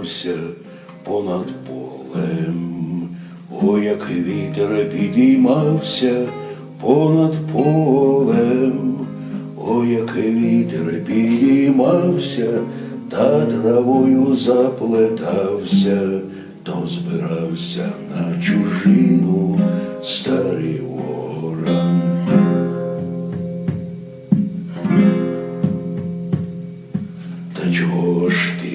підіймався понад полем. Ой, як вітер підіймався понад полем. Ой, як вітер підіймався, та травою заплетався, то збирався на чужину старий ворон. Та чого ж ти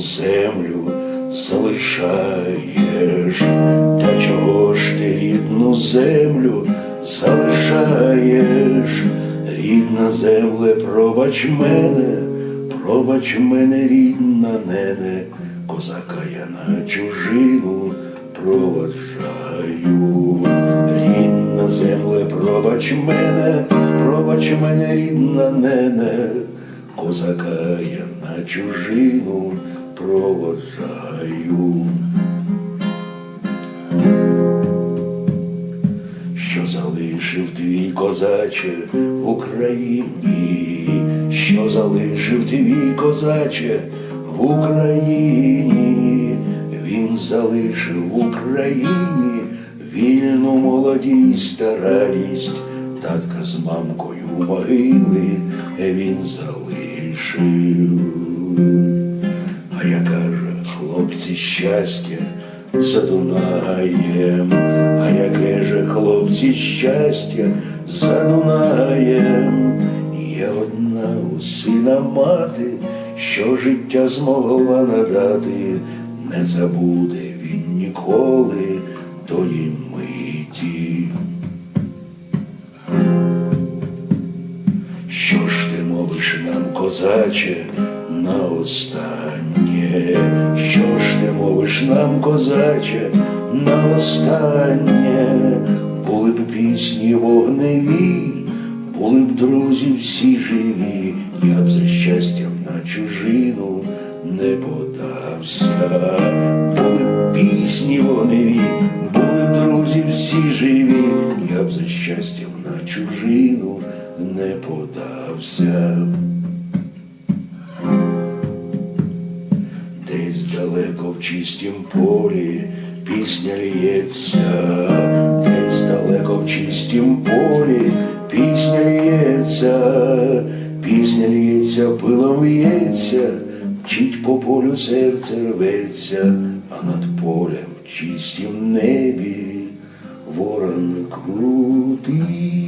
землю залишаєш? Та чого ж ти рідну землю залишаєш? Рідна земле, пробач мене, пробач мене, рідна нене, козака я на чужину проваджаю. Рідна земле, пробач мене, пробач мене, рідна нене, козака я на чужину проводжаю. Що залишив твій козаче в Україні, що залишив твій козаче в Україні, він залишив в Україні вільну молодість та радість, татка з мамкою могили він залишив. А я каже, хлопці, щастя за Дунаєм, а яке же хлопці щастя за Дунаєм, є одна у сина мати, що життя змогла надати, не забуде він ніколи тої миті. Що ж ти мовиш нам, козаче, на останнє? Що ж ти мовиш нам, козаче, на останнє? Були б пісні вогневі, були б друзі всі живі, я б за щастям на чужину не подався. Були б пісні вогневі, були б друзі всі живі, я б за щастям на чужину не подався. Чистім полі пісня лється, десь далеко в чистім полі пісня лється, пісня лється, пилом в'ється, мчить по полю серце рветься, а над полем в чистім небі ворон крутий.